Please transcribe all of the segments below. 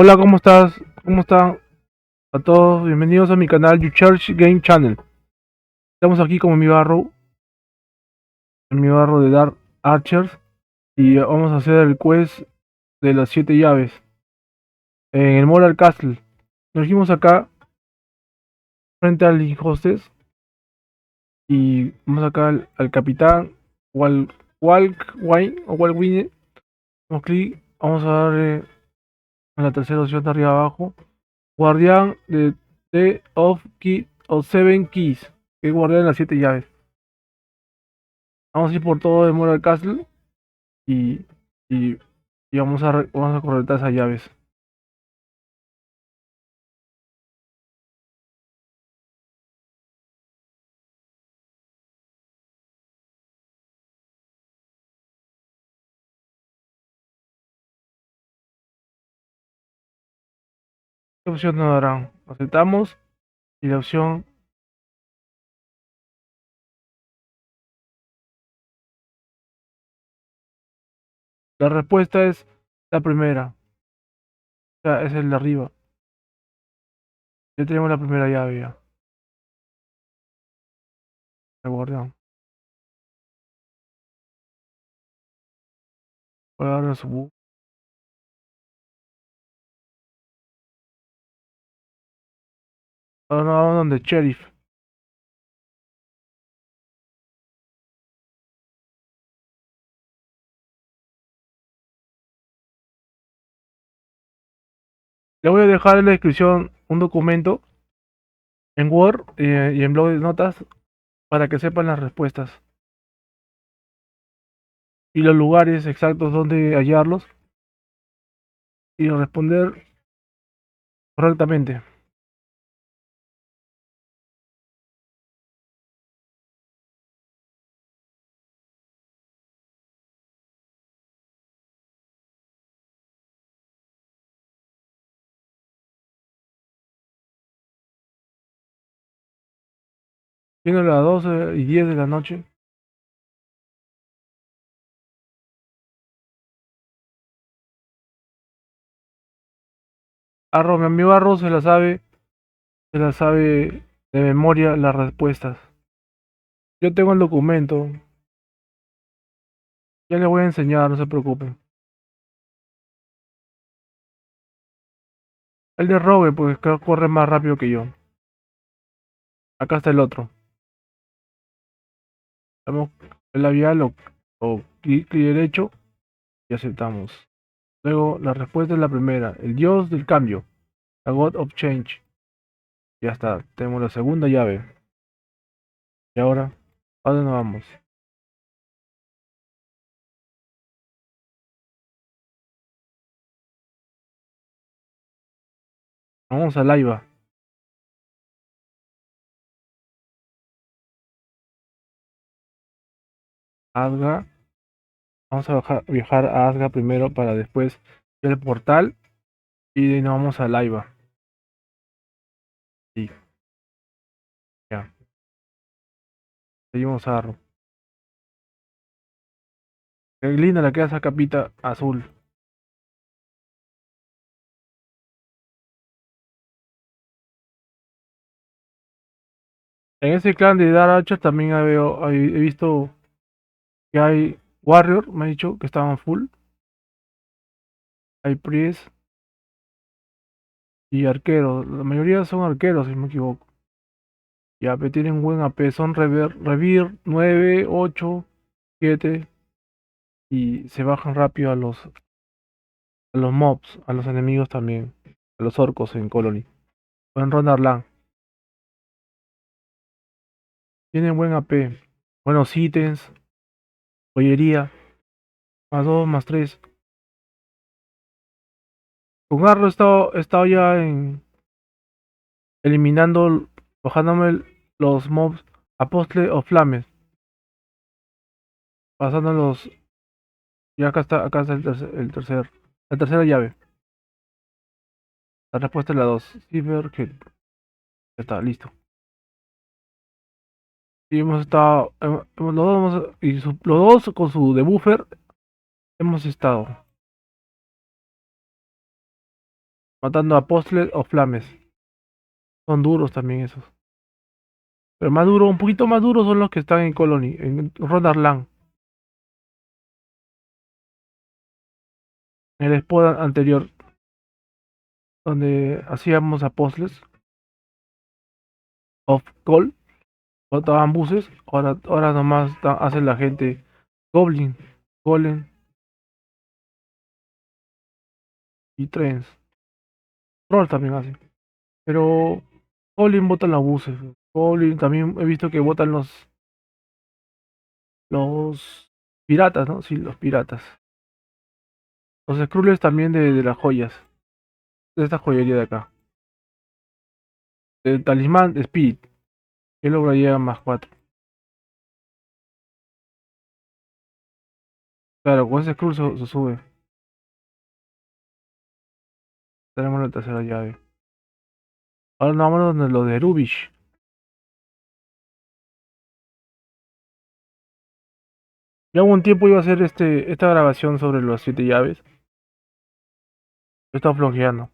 Hola, ¿cómo estás? ¿Cómo están a todos? Bienvenidos a mi canal YouChurch Game Channel. Estamos aquí con mi barro, en mi barro de Dark Archers, y vamos a hacer el quest de las 7 llaves en el Moral Castle. Nos dijimos acá, frente al Hostes, y vamos acá al, capitán Wal, Walk Wine o Walwine. Damos clic, vamos a darle en la tercera opción de arriba abajo. Guardián de The of Key of Seven Keys. Que es guardián de las siete llaves. Vamos a ir por todo el Moral Castle. Y, y, vamos a vamos a correctar esas llaves. ¿Qué opción nos darán? Aceptamos. Y la opción La respuesta es la primera. O sea, es el de arriba. Ya tenemos la primera llave ya. El guardián. Voy a darle su vamos donde sheriff. Le voy a dejar en la descripción un documento en Word eh, y en blog de notas para que sepan las respuestas y los lugares exactos donde hallarlos y responder correctamente. Siendo las 12 y 10 de la noche. Arro, mi amigo Arro se la sabe, se la sabe de memoria las respuestas. Yo tengo el documento. Ya les voy a enseñar, no se preocupen. El de Rogue, pues corre más rápido que yo. Acá está el otro. Damos el labial o, o clic derecho y aceptamos. Luego la respuesta es la primera, el dios del cambio, la God of Change. Ya está, tenemos la segunda llave. Y ahora, ¿a dónde nos vamos? Vamos a Laiva. Asga. Vamos a viajar a Asga primero para después ver el portal y nos vamos a Laiva. Sí. Ya. Seguimos a Arro. Qué linda la queda esa capita azul. En ese clan de Dark Archer también he he visto que hay Warrior, me ha dicho que estaban full. Hay Priest y arqueros. La mayoría son arqueros, si no me equivoco. Ya, pero tienen buen AP. Son Rever, Revir 9, 8, 7. Y se bajan rápido a los a los mobs, a los enemigos también. A los orcos en Colony. O en Rondarlan. Tienen buen AP. Buenos ítems. Joyería. Más 2, más 3. Con Arro he estado, estado ya en. Eliminando. Bajándome los mobs. Apostle o Flames. Pasando los. Y acá está, acá está el tercer, el tercer. La tercera llave. La respuesta es la 2. Silver Hill. Ya está, listo. Y hemos estado. los, dos, y su- los dos con su debuffer hemos estado. Matando a Postlet o Flames. Son duros también esos. Pero más duro, un poquito más duros son los que están en Colony, en Rondarland. El spot anterior, donde hacíamos apostles of Call, botaban buses, ahora, ahora nomás hace la gente Goblin, Golem y Trends. Troll también hace. Pero Goblin botan los buses. Goblin también he visto que botan los los piratas, ¿no? Sí, los piratas. Los Skrulls también de, de, las joyas. De esta joyería de acá. El talismán de Speed. Que lograría más 4. Claro, con ese Skrull se, sube. Tenemos la tercera llave. Ahora nos vamos donde lo de Rubish. Ya hubo un tiempo iba a hacer este, esta grabación sobre las siete llaves. Está flojeando.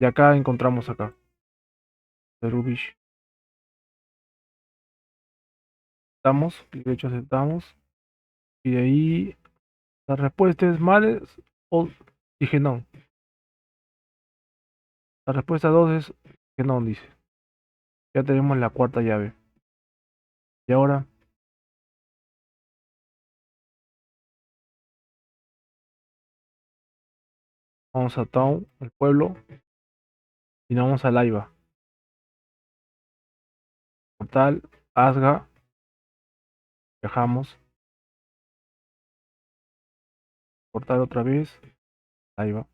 Y acá encontramos acá. De Rubish. Aceptamos, de hecho aceptamos. Y de ahí la respuesta es males o dije no. La respuesta 2 es que no, dice. Ya tenemos la cuarta llave. Y ahora vamos a Town, el pueblo, y nos vamos a Laiva. Portal, Asga, viajamos. Portal otra vez, Laiva.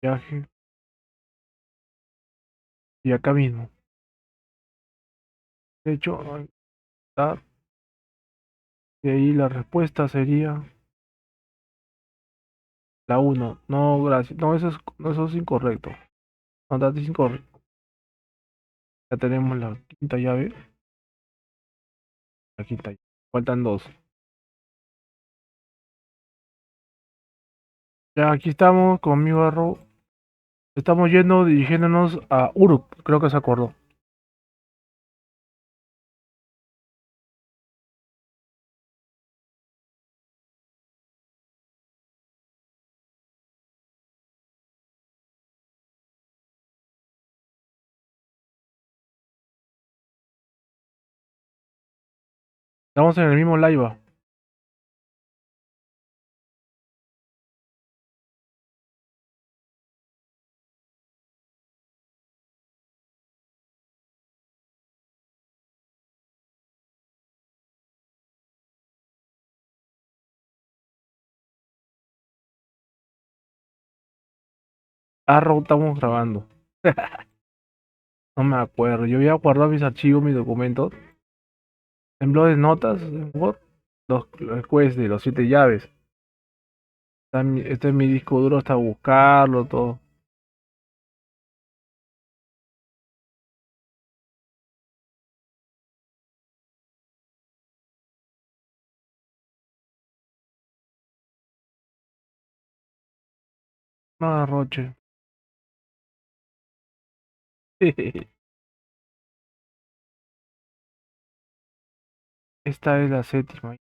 Viaje. Y acá mismo. De hecho. Y ahí la respuesta sería la 1. No, gracias. No, eso es, eso es incorrecto. No, es incorrecto. Ya tenemos la quinta llave. La quinta llave. Faltan dos. Ya aquí estamos con mi barro. Estamos yendo, dirigiéndonos a Uruk, creo que se acordó. Estamos en el mismo live. Arrow estamos grabando. no me acuerdo. Yo había guardado mis archivos, mis documentos. De notas, en Word, los, los de los siete llaves. Este es mi disco duro hasta buscarlo, todo. No, Roche. Esta es la séptima.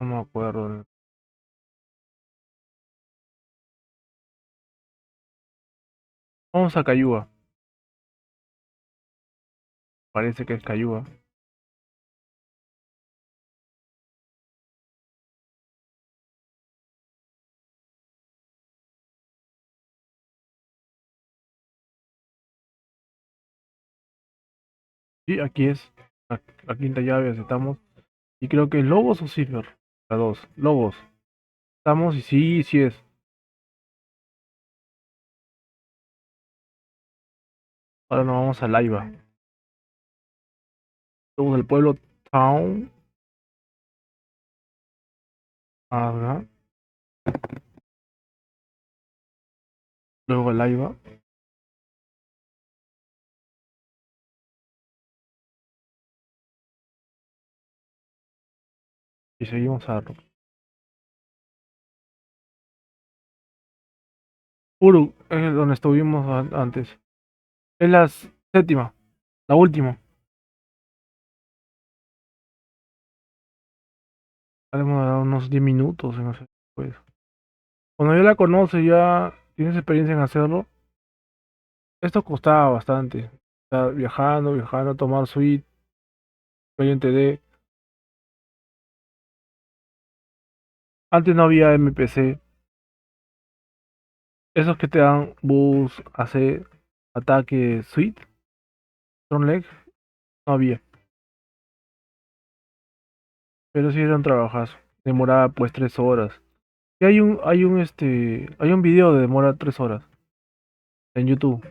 No me acuerdo. Vamos a Cayúa. Parece que es Cayúa. Sí, aquí es. La, quinta llave aceptamos. Y creo que Lobos o Silver. La dos. Lobos. Estamos y sí, sí es. Ahora nos vamos a Laiva. Somos del pueblo Town. Haga. Luego Laiva. Y seguimos a Uru es donde estuvimos antes. Es la séptima, la última. Haremos unos 10 minutos, no sé. Pues. Cuando ya la conoce, ya tienes experiencia en hacerlo. Esto costaba bastante. Viajando, viajando, tomar suite, cliente de Antes no había MPC. Esos que te dan bus, AC, ataque, suite, son leg, no había. Pero sí era un trabajazo. Demoraba pues tres horas. Y hay un, hay un este, hay un video de demora tres horas en YouTube.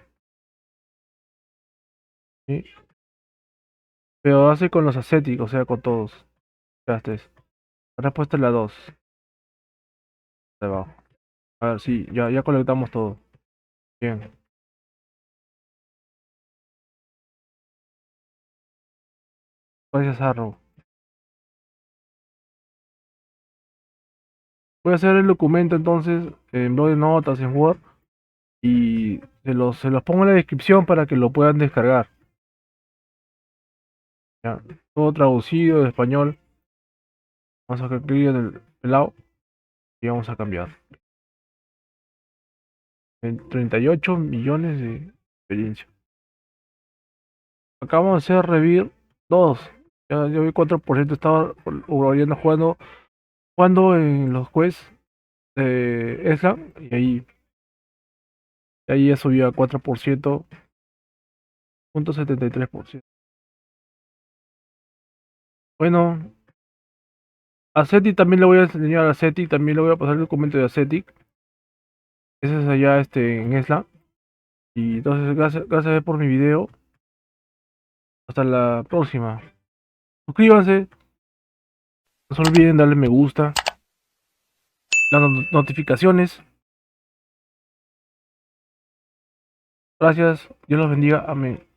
¿Sí? Pero hace con los ascéticos, o sea, con todos. Ya estés. Ahora puesta la 2. Debajo. A ver, sí, ya, ya colectamos todo. Bien. Gracias, Arrow. Voy a hacer el documento entonces en blog de notas, en Word. Y se los, se los pongo en la descripción para que lo puedan descargar. Ya, todo traducido de español. Vamos a hacer clic en el pelado vamos a cambiar. 38 millones de experiencia. Acabamos de hacer revir 2. Ya, yo vi 4%, estaba volviendo jugando, jugando en los quests de esa y ahí, y ahí ya subió a 4%, punto 73%. Bueno, Acetic también le voy a enseñar a Acetic, también le voy a pasar el documento de Acetic. Ese es allá este, en Esla. Y entonces, gracias, gracias por mi video. Hasta la próxima. Suscríbanse. No se olviden darle me gusta. Las notificaciones. Gracias. Dios los bendiga. Amén.